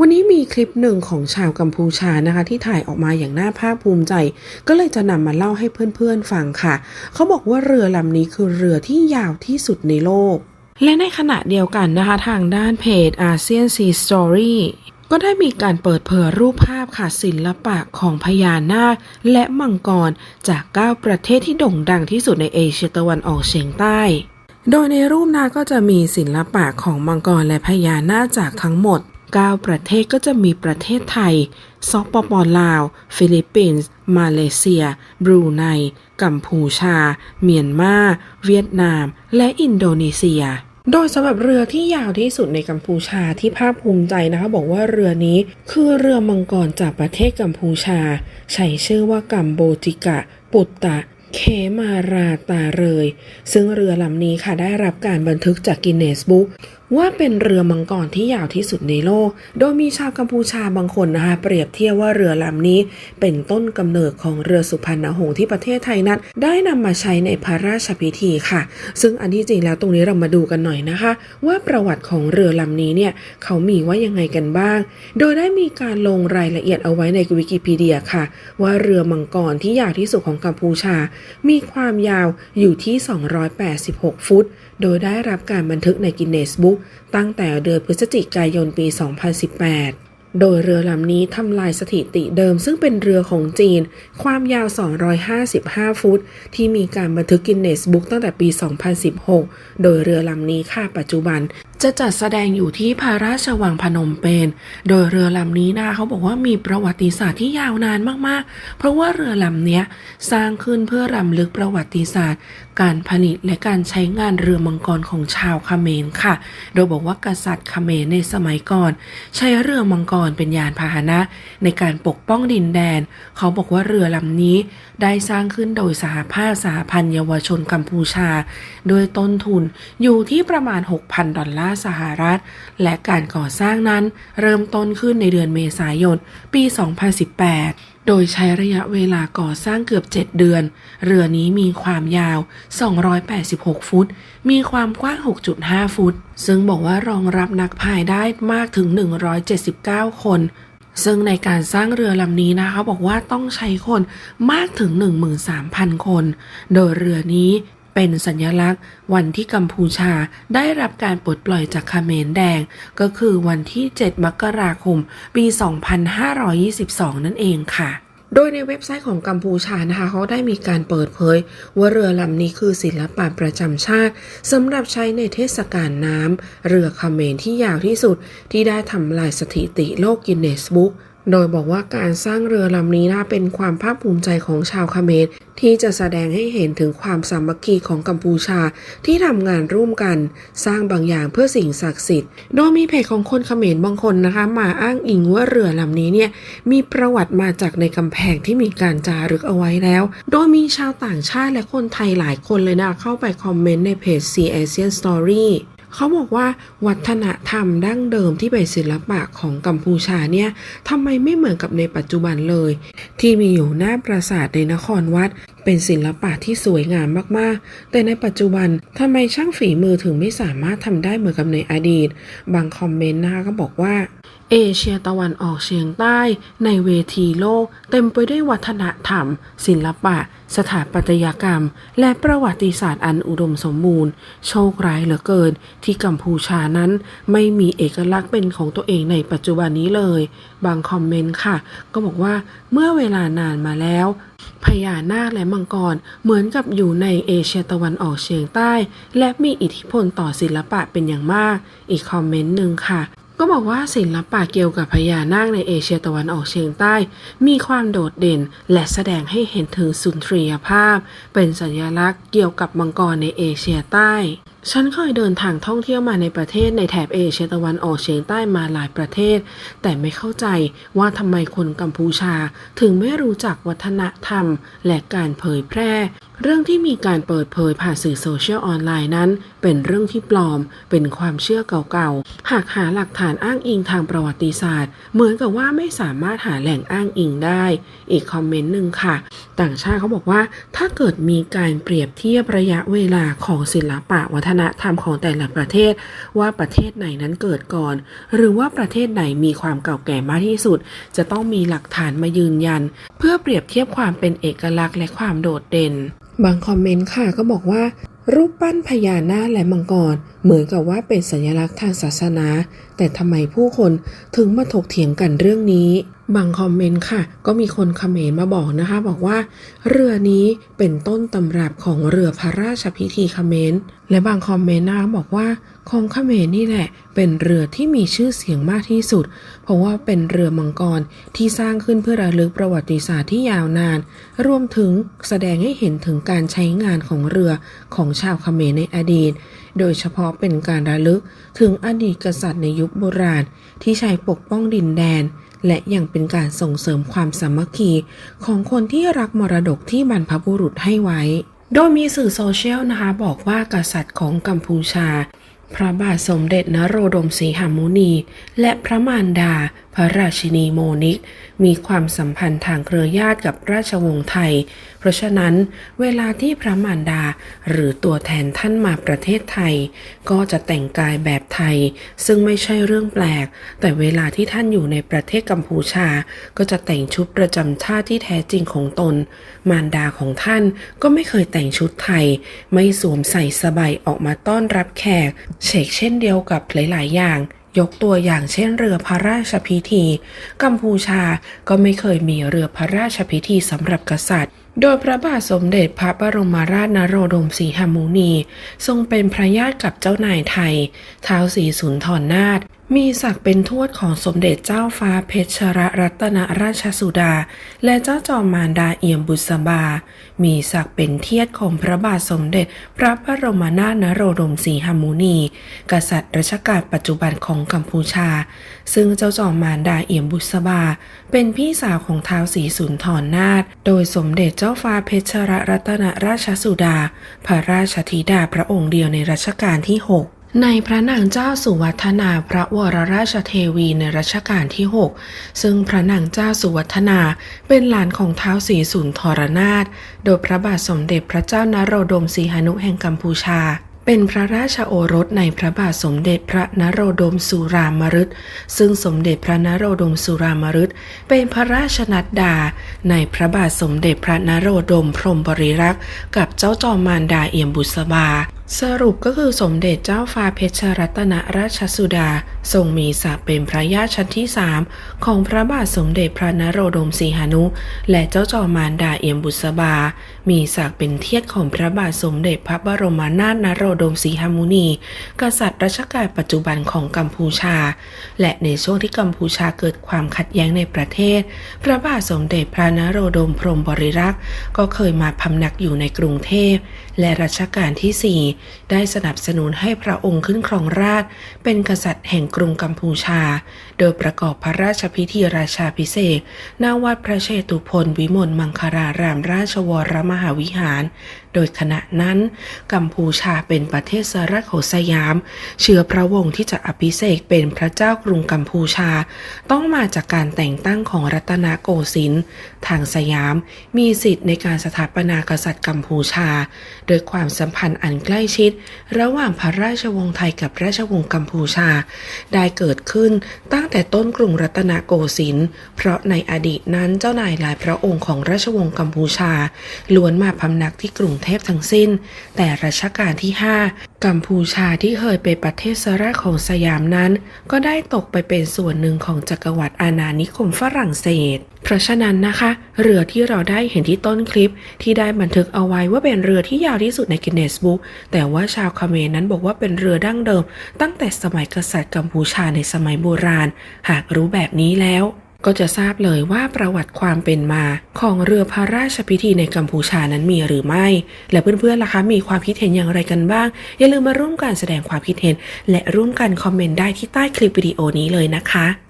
วันนี้มีคลิปหนึ่งของชาวกัมพูชานะคะ ที่ถ่ายออกมาอย่างน่าภาคภูมิใจ ก็เลยจะนำมาเล่าให้เพื่อนๆฟังค่ะ เขาบอกว่าเรือลำนี้คือเรือที่ยาวที่สุดในโลก และในขณะเดียวกันนะคะ ทางด้านเพจอาเซียนซีสตอรี่ก็ได้มีการเปิดเผยรูปภาพค่ะศิลปะของพญานาคและมังกรจาก 9 ประเทศที่โด่งดังที่สุดในเอเชียตะวันออกเฉียงใต้โดยในรูปนาก็จะมีศิลปะของมังกรและพญานาคจากทั้งหมด 9 ประเทศก็จะมีประเทศไทยสปปลาว ฟิลิปปินส์ มาเลเซีย บรูไน กัมพูชา เมียนมา เวียดนาม และอินโดนีเซีย โดยสำหรับเรือที่ยาวที่สุดในกัมพูชาที่ภาคภูมิใจนะคะบอกว่าเรือนี้คือเรือมังกรจากประเทศกัมพูชา ใช้ชื่อว่ากัมโบจิกะ ปุตตะ เคมาราตาเรย ซึ่งเรือลำนี้ค่ะได้รับการบันทึกจากกินเนสบุ๊กว่าเป็นเรือมังกรที่ยาวที่สุดในโลก โดยมีชาวกัมพูชาบางคนนะคะ เปรียบเทียบว่าเรือลำนี้ เป็นต้นกำเนิดของเรือสุพรรณหงส์ที่ประเทศไทยนั้น ได้นำมาใช้ในพระราชพิธีค่ะ ซึ่งอันที่จริงแล้วตรงนี้เรามาดูกันหน่อยนะคะ ว่าประวัติของเรือลำนี้เนี่ยเขามีว่ายังไงกันบ้าง โดยได้มีการลงรายละเอียดเอาไว้ในวิกิพีเดียค่ะ ว่าเรือมังกรที่ยาวที่สุดของกัมพูชามีความยาวอยู่ที่ 286 ฟุต โดยได้รับการบันทึกในกินเนสบุ๊กตั้งแต่เดือนพฤศจิกายนปี 2018โดยเรือลำนี้ทำลายสถิติเดิมซึ่งเป็นเรือของจีน ความยาว 255 ฟุต ที่มีการบันทึกกินเนสบุ๊กตั้งแต่ปี 2016 โดยเรือลำนี้ค่ะปัจจุบันจะจัดแสดงอยู่ที่พระราชวังพนมเปญ โดยเรือลำนี้นะคะเขาบอกว่ามีประวัติศาสตร์ที่ยาวนานมากๆ เพราะว่าเรือลำเนี้ยสร้างขึ้นเพื่อรำลึกประวัติศาสตร์ การผลิตและการใช้งานเรือมังกรของชาวเขมรค่ะ โดยบอกว่ากษัตริย์เขมรในสมัยก่อน ใช้เรือมังกรเป็นยานพาหนะ ในการปกป้องดินแดน เขาบอกว่าเรือลำนี้ได้สร้างขึ้นโดยสหภาพสหพันธ์เยาวชนกัมพูชา โดยต้นทุนอยู่ที่ประมาณ 6,000 ดอลลาร์สหรัฐ และการก่อสร้างนั้นเริ่มต้นขึ้นในเดือนเมษายน ปี 2018 โดยใช้ระยะเวลาก่อสร้างเกือบ 7 เดือน เรือนี้มีความยาว 286 ฟุต มีความกว้าง 6.5 ฟุต ซึ่งบอกว่ารองรับนักพายได้มากถึง 179 คนซึ่งในการสร้างเรือลำนี้นะคะบอกว่าต้องใช้คนมากถึง 13,000 คน โดยเรือนี้ เป็นสัญลักษณ์ วันที่กัมพูชาได้รับการปลดปล่อยจากเขมรแดง ก็คือวันที่ 7 มกราคม ปี 2522 นั่นเองค่ะโดยในเว็บไซต์ของกัมพูชานะคะเขาได้มีการเปิดเผย ว่าเรือลำนี้คือศิลปะประจำชาติสำหรับใช้ในเทศกาลน้ำเรือเขมรที่ยาวที่สุด ที่ได้ทำลายสถิติโลกกินเนสบุ๊กโดยบอกว่าการสร้างเรือลำนี้นะเป็นความภาคภูมิใจของชาวเขมร ที่จะแสดงให้เห็นถึงความสามัคคีของกัมพูชาที่ทำงานร่วมกัน สร้างบางอย่างเพื่อสิ่งศักดิ์สิทธิ์ โดยมีเพจของคนเขมรบางคนนะคะ มาอ้างอิงว่าเรือลำนี้เนี่ยมีประวัติมาจากในกำแพงที่มีการจารึกเอาไว้แล้ว โดยมีชาวต่างชาติและคนไทยหลายคนเลยนะเข้าไปคอมเมนต์ในเพจ C Asian Story เขาบอกว่าวัฒนธรรมดั้งเดิมที่เป็นศิลปะของกัมพูชาเนี่ยทำไมไม่เหมือนกับในปัจจุบันเลย ที่มีอยู่หน้าปราสาทในนครวัด เป็นศิลปะที่สวยงามมากๆ แต่ในปัจจุบันทำไมช่างฝีมือถึงไม่สามารถทำได้เหมือนกับในอดีต บางคอมเมนต์นะคะก็บอกว่าเอเชียตะวันออกเฉียงใต้ ในเวทีโลก เต็มไปด้วยวัฒนธรรม ศิลปะ สถาปัตยกรรม และประวัติศาสตร์อันอุดมสมบูรณ์ โชคร้ายเหลือเกิน ที่กัมพูชานั้นไม่มีเอกลักษณ์เป็นของตัวเองในปัจจุบันนี้เลย บางคอมเมนต์ค่ะ ก็บอกว่าเมื่อเวลานานมาแล้วพญานาคและมังกรเหมือนกับอยู่ในเอเชียตะวันออกเฉียงใต้ และมีอิทธิพลต่อศิลปะเป็นอย่างมาก อีกคอมเมนต์หนึ่งค่ะ ก็บอกว่าศิลปะเกี่ยวกับพญานาคในเอเชียตะวันออกเฉียงใต้ มีความโดดเด่น และแสดงให้เห็นถึงสุนทรียภาพ เป็นสัญลักษณ์เกี่ยวกับมังกรในเอเชียใต้ ฉันเคยเดินทางท่องเที่ยวมาในประเทศในแถบเอเชียตะวันออกเฉียงใต้มาหลายประเทศ แต่ไม่เข้าใจว่าทำไมคนกัมพูชา ถึงไม่รู้จักวัฒนธรรม และการเผยแพร่ เรื่องที่มีการเปิดเผยผ่านสื่อโซเชียลออนไลน์นั้นเป็น เป็นเรื่องที่ปลอม เป็นความเชื่อเก่าๆ หากหาหลักฐานอ้างอิงทางประวัติศาสตร์ เหมือนกับว่าไม่สามารถหาแหล่งอ้างอิงได้ อีกคอมเมนต์หนึ่งค่ะ ต่างชาติเขาบอกว่า ถ้าเกิดมีการเปรียบเทียบระยะเวลาของศิลปะวัฒนธรรมของแต่ละประเทศ ว่าประเทศไหนนั้นเกิดก่อน หรือว่าประเทศไหนมีความเก่าแก่มากที่สุด จะต้องมีหลักฐานมายืนยัน เพื่อเปรียบเทียบความเป็นเอกลักษณ์และความโดดเด่น บางคอมเมนต์ค่ะก็บอกว่า รูปปั้นพญานาคและมังกร เหมือนกับว่าเป็นสัญลักษณ์ทางศาสนา แต่ทำไมผู้คนถึงมาถกเถียงกันเรื่องนี้ บางคอมเมนต์ค่ะ ก็มีคนคอมเมนต์มาบอกนะคะ บอกว่าเรือนี้เป็นต้นตำรับของเรือพระราชพิธีเขมรและบางคอมเมนต์นะคะบอกว่าของเขมรนี่แหละ เป็นเรือที่มีชื่อเสียงมากที่สุด เพราะว่าเป็นเรือมังกรที่สร้างขึ้นเพื่อระลึกประวัติศาสตร์ที่ยาวนาน รวมถึงแสดงให้เห็นถึงการใช้งานของเรือของชาวเขมรในอดีต โดยเฉพาะเป็นการระลึกถึงอดีตกษัตริย์ในยุคโบราณที่ใช้ปกป้องดินแดน และยังเป็นการส่งเสริมความสามัคคีของคนที่รักมรดกที่บรรพบุรุษให้ไว้ โดยมีสื่อโซเชียลนะคะบอกว่ากษัตริย์ของกัมพูชา พระบาทสมเด็จนโรดมศรีหมุนี และพระมารดา พระราชินีโมนิก มีความสัมพันธ์ทางเครือญาติกับราชวงศ์ไทย เพราะฉะนั้นเวลาที่พระมารดาหรือตัวแทนท่านมาประเทศไทย ก็จะแต่งกายแบบไทย ซึ่งไม่ใช่เรื่องแปลก แต่เวลาที่ท่านอยู่ในประเทศกัมพูชา ก็จะแต่งชุดประจำชาติที่แท้จริงของตน มารดาของท่านก็ไม่เคยแต่งชุดไทย ไม่สวมใส่สบายออกมาต้อนรับแขกเชกเช่นเดียวกับหลาย ๆ อย่าง ยกตัวอย่างเช่นเรือพระราชพิธี กัมพูชาก็ไม่เคยมีเรือพระราชพิธีสำหรับกษัตริย์ โดยพระบาทสมเด็จพระบรมราชนโรดมศรีหมุนี ทรงเป็นพระญาติกับเจ้านายไทยท้าวศรีสุนทรนาถ มีศักดิ์เป็นทวดของสมเด็จเจ้าฟ้าเพชรรัตนราชสุดา และเจ้าจอมมารดาเอี่ยมบุษบา มีศักดิ์เป็นเทียดของพระบาทสมเด็จ พระบรมนาถนโรดมศรีหมุนี กษัตริย์รัชกาลปัจจุบันของกัมพูชา ซึ่งเจ้าจอมมารดาเอี่ยมบุษบา เป็นพี่สาวของท้าวศรีสุนทรนาถโดยสมเด็จเจ้าฟ้าเพชรรัตนราชสุดา พระราชธิดาพระองค์เดียวในรัชกาลที่ 6 ในพระนางเจ้าสุวัฒนาพระวรราชเทวีในรัชกาลที่ 6 ซึ่งพระนางเจ้าสุวัฒนาเป็นหลานของท้าวศรีสุนทรนาถโดยพระบาทสมเด็จพระเจ้านโรดมศรีหนุแห่งกัมพูชา เป็นพระราชโอรสในพระบาทสมเด็จพระนโรดมสุรามฤตซึ่งสมเด็จพระนโรดมสุรามฤตเป็นพระราชนัดดา ในพระบาทสมเด็จพระนโรดมพรหมบริรักษ์กับเจ้าจอมมารดาเอี่ยมบุษบา สรุปก็คือสมเด็จเจ้าฟ้าเพชรรัตนราชสุดา ทรงมีศักดิ์เป็นพระญาติชั้นที่สามของพระบาทสมเด็จพระนโรดมศรีหนุ และเจ้าจอมมารดาเอี่ยมบุษบา มีศักดิ์เป็นเทียดของพระบาทสมเด็จพระบรมนาถนโรดมศรีหมุนี กษัตริย์รัชกาลปัจจุบันของกัมพูชา และในช่วงที่กัมพูชาเกิดความขัดแย้งในประเทศ พระบาทสมเด็จพระนโรดมพรมบริรักษ์ก็เคยมาพำนักอยู่ในกรุงเทพ และรัชกาลที่4ได้สนับสนุนให้พระองค์ขึ้นครองราชเป็นกษัตริย์แห่งกรุงกัมพูชา โดยประกอบพระราชพิธีราชาพิเศษณวัดพระเชตุพนวิมลมังคารารามราชวรมหาวิหาร โดยขณะนั้น กัมพูชาเป็นประเทศสารโขสยาม เชื้อพระวงศ์ที่จะอภิเษกเป็นพระเจ้ากรุงกัมพูชา ต้องมาจากการแต่งตั้งของรัตนโกสินทร์ทางสยาม มีสิทธิ์ในการสถาปนากษัตริย์กัมพูชา โดยความสัมพันธ์อันใกล้ชิด ระหว่างพระราชวงศ์ไทยกับราชวงศ์กัมพูชา ได้เกิดขึ้นตั้งแต่ต้นกรุงรัตนโกสินทร์เพราะในอดีตนั้นเจ้านายหลายพระองค์ของราชวงศ์กัมพูชา ล้วนมาพำนักที่กรุงเทพทั้งสิ้น แต่รัชกาลที่ 5 กัมพูชาที่เคยเป็นประเทศสระของสยามนั้น ก็ได้ตกไปเป็นส่วนหนึ่งของจักรวรรดิอาณานิคมฝรั่งเศส เพราะฉะนั้นนะคะ เรือที่เราได้เห็นที่ต้นคลิป ที่ได้บันทึกเอาไว้ว่าเป็นเรือที่ยาวที่สุดในกินเนสบุ๊กแต่ว่าชาวคาเมรนั้นบอกว่าเป็นเรือดั้งเดิม ตั้งแต่สมัยกษัตริย์กัมพูชาในสมัยโบราณ หากรู้แบบนี้แล้วก็จะทราบเลยว่าประวัติความเป็นมาของเรือพระราชพิธีในกัมพูชานั้นมีหรือไม่ และเพื่อนๆล่ะคะมีความคิดเห็นอย่างไรกันบ้าง อย่าลืมมาร่วมกันแสดงความคิดเห็น และร่วมกันคอมเมนต์ได้ที่ใต้คลิปวิดีโอนี้เลยนะคะ